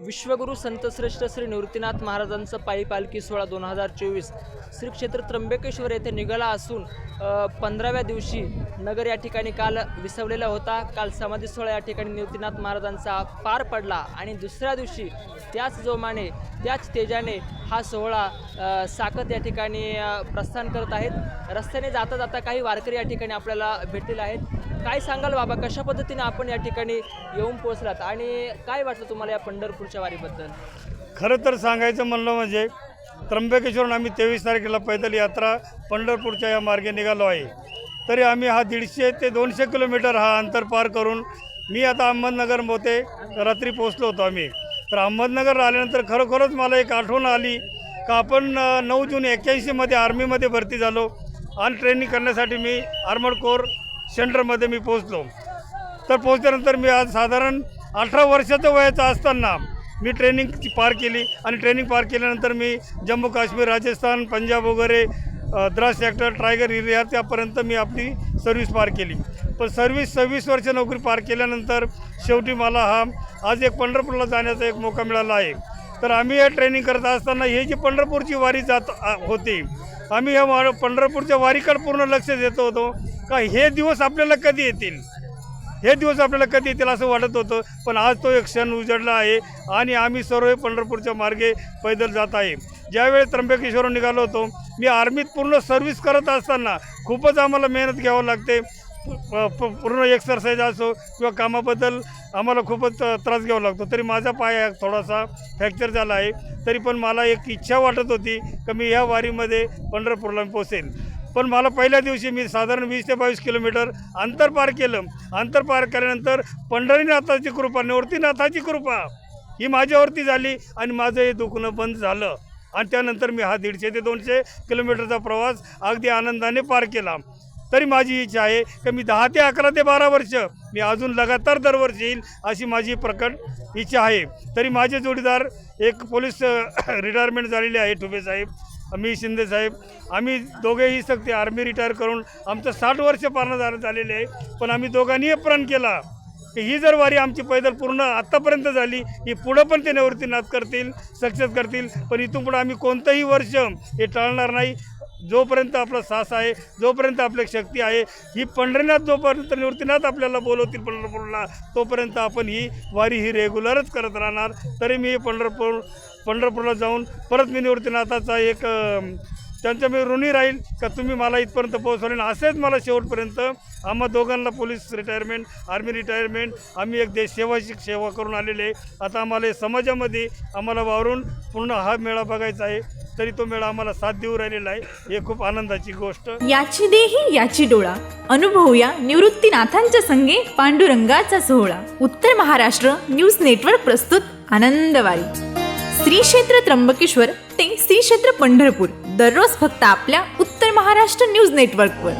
विश्वगुरू संतश्रेष्ठ श्री निवृत्तीनाथ महाराजांचं पायी पालखी सोहळा दोन हजार चोवीस. श्री क्षेत्र त्र्यंबकेश्वर येथे निघाला असून पंधराव्या दिवशी नगर या ठिकाणी काल विसवलेला होता. काल समाधी सोहळा या ठिकाणी निवृत्तीनाथ महाराजांचा पार पडला आणि दुसऱ्या दिवशी त्याच जोमाने त्याच तेजाने हा सोहळा साकत या ठिकाणी प्रस्थान करत आहेत. रस्त्याने जाता जाता काही वारकरी या ठिकाणी आपल्याला भेटलेले आहेत. काय सांगाल बाबा कशा पद्धतीने आपण या ठिकाणी येऊन पोहोचलात आणि काय वाटलं तुम्हाला या पंढरपूरच्या वारीबद्दल? खरं तर सांगायचं म्हणलं म्हणजे त्र्यंबकेश्वरून आम्ही तेवीस तारखेला पैदल यात्रा पंढरपूरच्या या मार्गे निघालो आहे. तरी आम्ही हा दीडशे ते दोनशे किलोमीटर हा अंतर पार करून मी आता अहमदनगर मोते रात्री पोचलो होतो आम्ही. तर अहमदनगर आल्यानंतर खरोखरच मला एक आठवण आली का आपण नऊ जून एक्क्याऐंशीमध्ये आर्मीमध्ये भरती झालो. आणि ट्रेनिंग करण्यासाठी मी आर्मड कोर सेंटरमध्ये मी पोचलो तर पोचल्यानंतर मी आज साधारण अठरा वर्षाचं वयाचं असताना मी ट्रेनिंग पार केली आणि ट्रेनिंग पार केल्यानंतर मी जम्मू काश्मीर राजस्थान पंजाब वगैरे द्रास सेक्टर टायगर एरिया त्यापर्यंत मी आपली सर्व्हिस पार केली. पण सर्व्हिस सव्वीस वर्ष नोकरी पार केल्यानंतर शेवटी मला हा आज एक पंढरपूरला जाण्याचा एक मौका मिळाला आहे. तर आम्ही हे ट्रेनिंग करत असताना हे जी पंढरपूरची वारी जात आ, होती आम्ही या वा पंढरपूरच्या वारीकडे पूर्ण लक्ष देत होतो. का हे दिवस आपल्याला कधी येतील? हे दिवस आपल्याला कधी येतील असं वाटत होतं पण आज तो एक क्षण उजडला आहे आणि आम्ही सर्व पंढरपूरच्या मार्गे पैदल जात आहे. ज्यावेळी त्र्यंबकेश्वरून निघालो होतो मी आर्मीत पूर्ण सर्व्हिस करत असताना खूपच आम्हाला मेहनत घ्यावं लागते. प- प- पूर्ण एक्सरसाइज असो किंवा कामाबद्दल आम्हाला खूपच त्रास घ्यावा लागतो. तरी माझा पाय थोडासा फ्रॅक्चर झाला आहे. तरी पण मला एक इच्छा वाटत होती की मी या वारीमध्ये पंढरपूरला पोचेन पण मला पहिल्या दिवशी मी साधारण वीस ते बावीस किलोमीटर अंतर पार केलं. अंतर पार केल्यानंतर पंढरीनाथाची कृपा निवृत्तीनाथाची कृपा ही माझ्यावरती झाली आणि माझं हे दुखणं बंद झालं. आणि त्यानंतर मी हा दीडशे ते दोनशे किलोमीटरचा प्रवास अगदी आनंदाने पार केला. तरी माझी इच्छा आहे की मी दहा ते अकरा ते बारा वर्ष मी अजून लगातार दरवर्षी येईल अशी माझी प्रकट इच्छा आहे. तरी माझे जोडीदार एक पोलीस रिटायरमेंट झालेले आहे ठुबे साहेब. आम्ही शिंदे साहेब आम्ही दोघेही सक्ती आर्मी रिटायर करून आमचं साठ वर्ष पारणं झालं झालेले आहे. पण आम्ही दोघांनीही प्रण केला. की ही जर वारी आमची पैदल पूर्ण आत्तापर्यंत झाली ही पुढं पण ते निवृत्तीनाथ करतील सक्सेस करतील. पण इथून पुढं आम्ही कोणतंही वर्ष हे टाळणार नाही. जोपर्यंत आपला सास आहे जोपर्यंत आपली शक्ती आहे ही पंढरीनाथ जोपर्यंत निवृत्तीनाथ आपल्याला बोलवतील पंढरपूरला तोपर्यंत आपण ही वारी ही रेग्युलरच करत राहणार. तरी मी पंढरपूर पंढरपूरला जाऊन परत मी निवृत्तीनाथाचा एक त्यांच्या मी ऋणी राहील का तुम्ही मला इथपर्यंत पोहोचवले? आणि असेच मला शेवटपर्यंत आम्हा दोघांना पोलीस रिटायरमेंट आर्मी रिटायरमेंट आम्ही एक देश सेवाची सेवा करून आलेले आहे. आता आम्हाला समाजामध्ये आम्हाला वावरून पूर्ण हा मेळा बघायचा आहे. तरी तो मेळा आम्हाला साथ देऊ राहिलेला आहे. हे खूप आनंदाची गोष्ट. याची देही याची डोळा. अनुभवूया निवृत्तीनाथांच्या संगे पांडुरंगाचा सोहळा. उत्तर महाराष्ट्र न्यूज नेटवर्क प्रस्तुत आनंदवारी. श्री क्षेत्र त्र्यंबकेश्वर ते श्री क्षेत्र पंढरपूर. दररोज फक्त आपल्या उत्तर महाराष्ट्र न्यूज नेटवर्कवर.